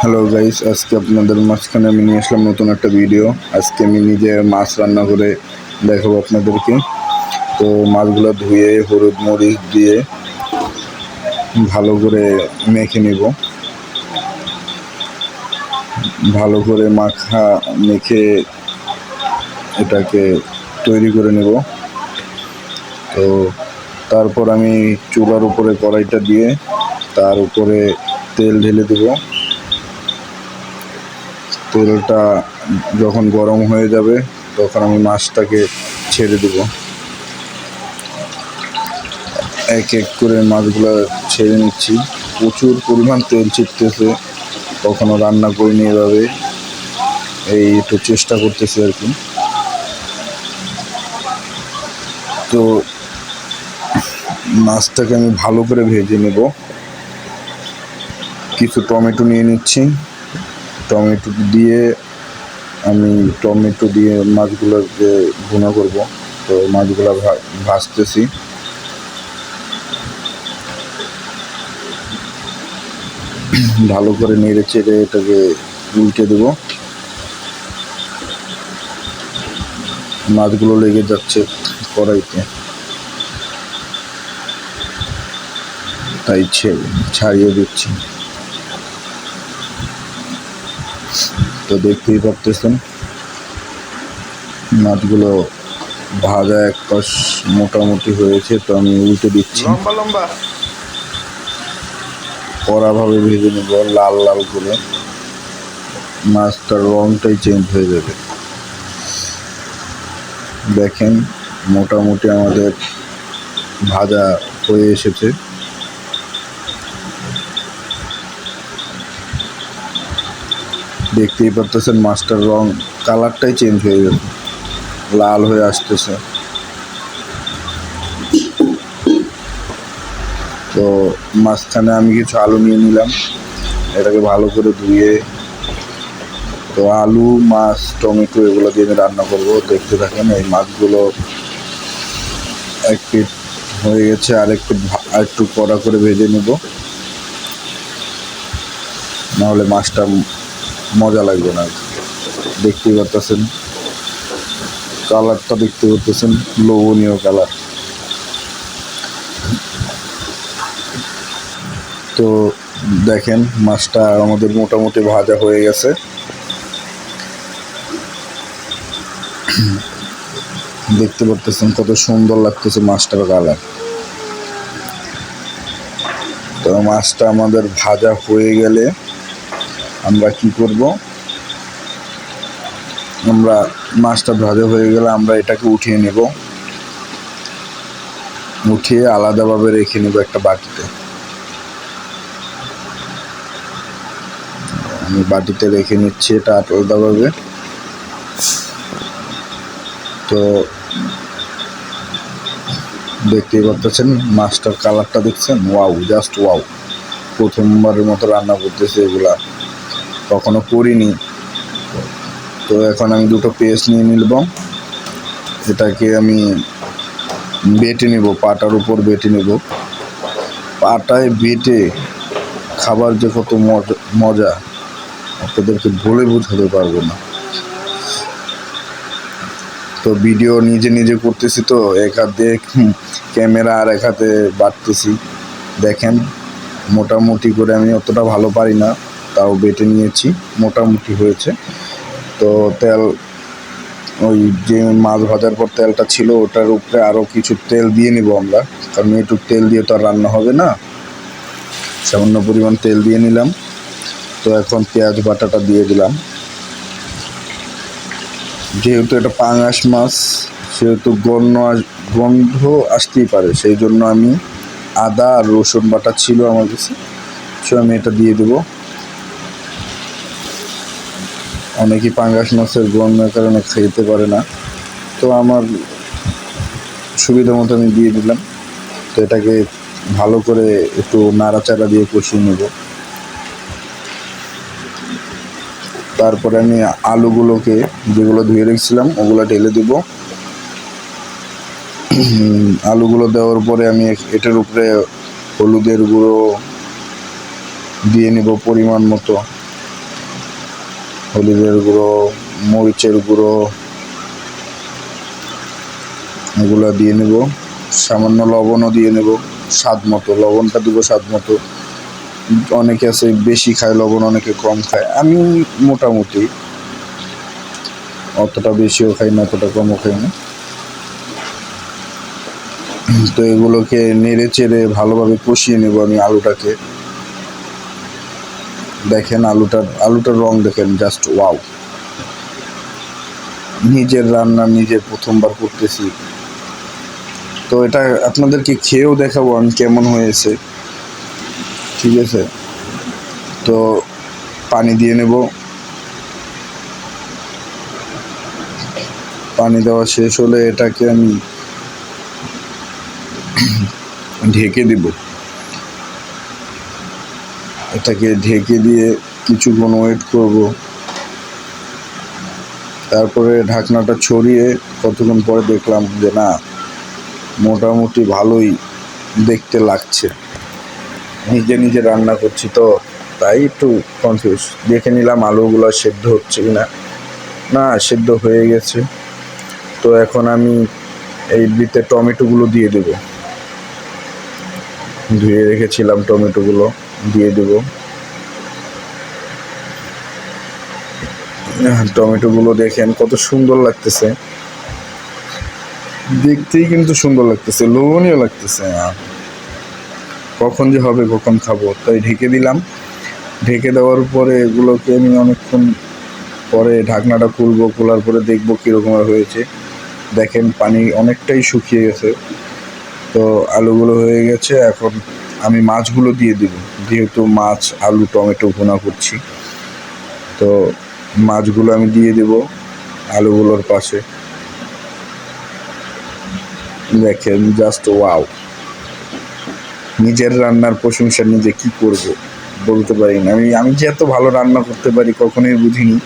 Hello guys আজকে আপনাদের মাঝখানে আমি নিয়ে আসলাম নতুন একটা ভিডিও আজকে আমি নিজে মাছ রান্না করে দেখাবো আপনাদেরকে। তো মাছগুলো ধুয়ে, হলুদ মরিচ দিয়ে ভালো করে মেখে নিব। ভালো করে মাখা, মেখে এটাকে তৈরি করে নেব। তো তারপর আমি চুলার উপরে কড়াইটা দিয়ে তার উপরে তেল ঢেলে দেবো। তেলটা যখন গরম হয়ে যাবে, তখন আমি মাছটাকে ছেড়ে দেব। এক এক করে মাছগুলো ছেড়ে নিচ্ছি। প্রচুর পরিমাণ তেল ছিটতেছে, কখনো রান্না করে করিনি এভাবে। এই একটু চেষ্টা করতেছি আর কি। তো মাছটাকে আমি ভালো করে ভেজে নেব। কিছু টমেটো নিয়ে নিচ্ছি। টমেটো দিয়ে আমি টমেটো দিয়ে মাছগুলোকে ভুনা করব। তো মাছগুলো ভা- ভাজতেছি। ভালো করে নেড়ে চেড়ে এটাকে উল্টে দেব। মাছগুলো লেগে যাচ্ছে কড়াইতে। তাই ছে- ছাড়িয়ে দিচ্ছি। তো দেখতেই পারতেছেন। মাছগুলো ভাজা এক পাশ মোটামুটি হয়েছে তো আমি উল্টে দিচ্ছি। লম্বা লম্বা। কড়াভাবে ভেজে নেব লাল লাল করে। মাছটার রংটাই চেঞ্জ হয়ে যাবে। দেখেন মোটামুটি আমাদের ভাজা হয়ে এসেছে। দেখতেই পারতেছেন মাছটার রং, কালারটাই চেঞ্জ হয়ে গেছে। লাল হয়ে আসতেছে। তো মাঝখানে আমি কিছু আলু নিয়ে নিলাম। এটাকে ভালো করে ধুয়ে, তো আলু, মাছ, টমেটো এগুলো দিয়ে আমি রান্না করব। দেখতে থাকেন, এই মাছগুলো এক পিট হয়ে গেছে, আর একটু একটু কড়া করে ভেজে নেব। নাহলে মাছটা মজা লাগবে না। দেখতে পারতেছেন। কালারটা দেখতে পারতেছেন। লোভনীয় কালার। তো দেখেন, মাছটা আমাদের মোটামুটি ভাজা হয়ে গেছে। দেখতে পারতেছেন কত সুন্দর লাগতেছে মাছটার কালার। তো মাছটা আমাদের ভাজা হয়ে গেলে আমরা কি করব? আমরা মাছটা ভাজা হয়ে গেলে আমরা এটাকে উঠিয়ে নেব। উঠিয়ে আলাদাভাবে রেখে নেব একটা বাটিতে। আমি বাটিতে রেখে নিচ্ছি এটা আলাদাভাবে। তো দেখতেই পারতেছেন, মাছটার কালারটা দেখছেন? Wow, just wow. প্রথমবারের মতো রান্না করতেছে এগুলা। কখনো করিনি। তো এখন আমি দুটো পেস্ট নিয়ে নিলব। এটাকে আমি বেটে নেব, পাটার উপর বেটে নেব। পাটায় বেটে খাবার যে কত মজা আপনাদেরকে বলে বোঝাতে পারব না। তো ভিডিও নিজে নিজে করতেছি তো, এক হাত ক্যামেরা আর এক হাতে বাড়তেছি। দেখেন, মোটামুটি করে আমি অতটা ভালো পারি না। তাও বেটে নিয়েছি, মোটামুটি হয়েছে। তো তেল, ওই যে মাছ ভাজার পর তেলটা ছিল, ওটার উপরে আরও কিছু তেল দিয়ে নিব আমরা। কারণ একটু তেল দিয়ে তো আর রান্না হবে না। সামান্য পরিমাণ তেল দিয়ে নিলাম। তো এখন পেঁয়াজ বাটাটা দিয়ে দিলাম। যেহেতু এটা পাঙাশ মাছ, সেহেতু গন্ধ গন্ধ আসতেই পারে। সেই জন্য আমি আদা আর রসুন বাটা ছিল আমার কাছে। সো আমি এটা দিয়ে দেবো। অনেকেই পাঙ্গাস মাছের গন্ধের কারণে খেতে পারে না। তো আমার সুবিধা মতো আমি দিয়ে দিলাম। তো এটাকে ভালো করে একটু নাড়াচাড়া দিয়ে কষিয়ে নেব। তারপরে আমি আলুগুলোকে যেগুলো ধুয়ে রেখেছিলাম, ওগুলো ঢেলে দেব। আলুগুলো দেওয়ার পরে আমি এটার উপরে হলুদের গুঁড়ো দিয়ে নেব পরিমাণ মতো। হলুদের গুঁড়ো, মরিচের গুঁড়ো, এগুলো দিয়ে নেব। সামান্য লবণও দিয়ে নেব, স্বাদ মতো। লবণটা দেবো স্বাদ মতো। অনেকে আছে বেশি খায়, লবণ অনেকে কম খায়। আমি মোটামুটি অতটা বেশিও খাই না, অতটা কমও খাই না। তো এগুলোকে নেড়ে চেড়ে ভালোভাবে কষিয়ে নেব আমি আলুটাকে। দেখেন আলুটার আলুটার রং দেখেন জাস্ট ওয়াও নিজের রান্না নিজে প্রথমবার করতেছি। তো এটা আপনাদেরকে খেয়েও দেখাবো আমি কেমন হয়েছে। ঠিক আছে? তো পানি দিয়ে নেব। পানি দেওয়া শেষ হলে এটাকে আমি ঢেকে দিব। এটাকে ঢেকে দিয়ে কিছুক্ষণ ওয়েট করব। তারপরে ঢাকনাটা ছড়িয়ে কতক্ষণ পরে দেখলাম যে না, মোটামুটি ভালোই দেখতে লাগছে। নিজে নিজে রান্না করছি তো, তাই একটু কনফিউজ দেখে নিলাম আলুগুলো সেদ্ধ হচ্ছে কি না না, সেদ্ধ হয়ে গেছে। তো এখন আমি এই বিতে টমেটোগুলো দিয়ে দেব। ধুয়ে রেখেছিলাম টমেটোগুলো, দিয়ে দেব। টমেটোগুলো দেখেন কত সুন্দর লাগতেছে। দেখতেই কিন্তু সুন্দর লাগতেছে, লোভনীয় লাগতেছে। কখন যে হবে, কখন খাব, তাই ঢেকে দিলাম। ঢেকে দেওয়ার পরে এগুলোকে আমি অনেকক্ষণ পরে ঢাকনাটা খুলবো, খোলার পরে দেখব কীরকম হয়েছে। দেখেন পানি অনেকটাই শুকিয়ে গেছে। তো আলুগুলো হয়ে গেছে, এখন আমি মাছগুলো দিয়ে দিব। যেহেতু মাছ, আলু, টমেটো ভুনা করছি, তো মাছগুলো আমি দিয়ে দেব আলুগুলোর পাশে। দেখেন জাস্ট ওয়াও নিজের রান্নার প্রশংসা, নিজে কি করব? বলতে পারি না। আমি আমি যে এত ভালো রান্না করতে পারি, কখনোই বুঝিনি।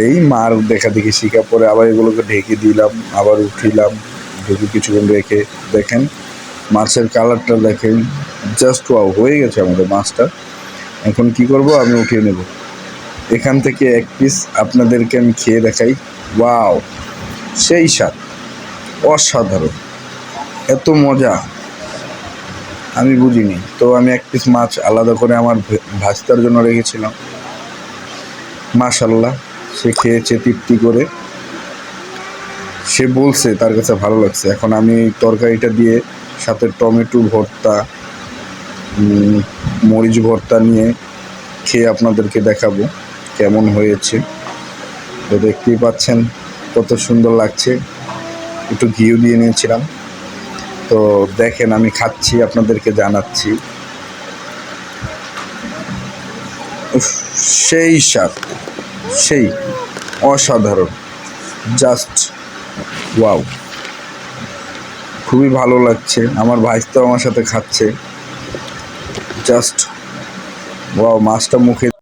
এই মার দেখা দেখি শিখা পরে আবার এগুলোকে ঢেকে দিলাম, আবার উঠিলাম, ঢেকে কিছুক্ষণ রেখে দেখেন মাছের কালারটা দেখেন জাস্ট ওয়াও হয়ে গেছে আমাদের মাছটা। এখন কি করব? আমি উঠিয়ে নেব। এখান থেকে এক পিস আপনাদেরকে আমি খেয়ে দেখাই। ওয়াও সেই স্বাদ, অসাধারণ, এত মজা। আমি বুঝিনি, তো আমি এক পিস মাছ আলাদা করে আমার ভাস্তার জন্য রেখেছিলাম। মাশাল্লাহ। সে খেয়েছে তৃপ্তি করে। সে বলছে, তার কাছে ভালো লাগছে। এখন আমি এই তরকারিটা দিয়ে সাথে টমেটো ভর্তা মরিচ ভর্তা নিয়ে খেয়ে আপনাদেরকে দেখাবো কেমন হয়েছে। তো দেখতেই পাচ্ছেন কত সুন্দর লাগছে। একটু ঘিও দিয়ে নিয়েছিলাম। তো দেখেন, আমি খাচ্ছি, আপনাদেরকে জানাচ্ছি। সেই স্বাদ। সেই অসাধারণ। Just wow. খুবই ভালো লাগছে। আমার ভাইস্তাও আমার সাথে খাচ্ছে। জাস্ট ওয়াও, মাছটা মুখে